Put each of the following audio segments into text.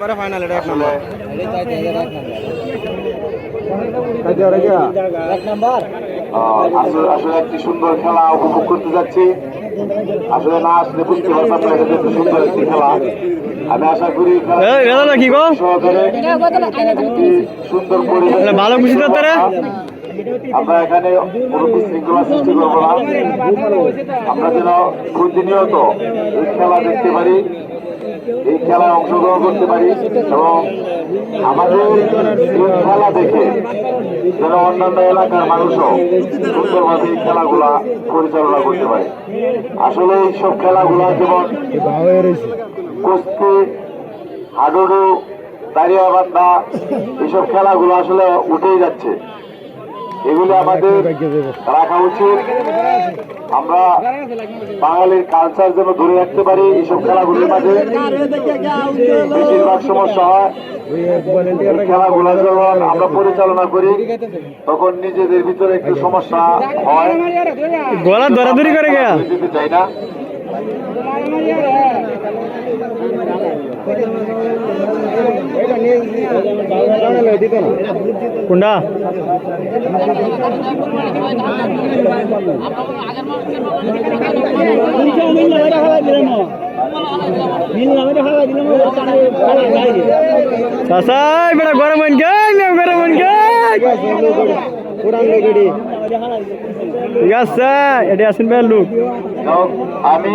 এবারে ফাইনাল এটা এক নম্বর আসলে আসলে একটি সুন্দর খেলা উপভোগ করতে যাচ্ছি। আসলে না আসলে বুঝতে পারতাম না এটা সুন্দর একটি খেলা। আমি আশা করি খেলা কি গো? সুন্দর পরিবেশ ভালো খুশি তো তোরা? আমরা এখানে কোনো বিশৃঙ্খলা সৃষ্টি করব না। আমরা যেন প্রতিনিয়ত এই খেলা দেখতে পারি। এই খেলায় অংশগ্রহণ করতে পারি এবং আমাদের এই খেলা দেখে যেন অন্যান্য এলাকার মানুষও সুন্দরভাবে এই খেলাগুলা পরিচালনা করতে পারে। আসলে এইসব খেলাগুলা যেমন কুস্তি, হাডুডু দাঁড়িয়া বান্ধা এইসব খেলাগুলো আসলে উঠেই যাচ্ছে। এগুলি আমাদের রাখা উচিত। আমরা বাঙালির কালচার যেন ধরে রাখতে পারি এইসব খেলাগুলির মাঝে। বেশিরভাগ সমস্যা হয়। খেলাগুলো যখন আমরা পরিচালনা করি। তখন নিজেদের ভিতরে একটু সমস্যা হয়। গলা দরাদরি করে গেয়া। চাই না। কোনটা চাচাই বেটা গরম হইন মেম গরম হইন গাই ঠিক আছে, এটি আসেন লোক। আমি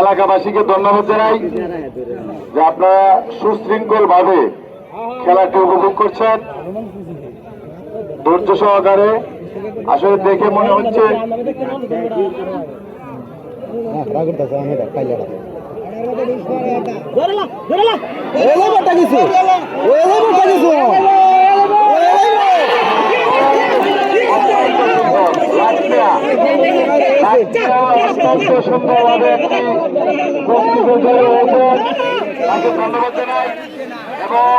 এলাকাবাসীকে ধন্যবাদ জানাই যে আপনারা সুশৃঙ্খল ভাবে খেলাটি উপভোগ করছেন। ধৈর্য সহকারে। আসলে দেখে মনে হচ্ছে সুন্দরভাবে একটি ধন্যবাদ জানাই এবং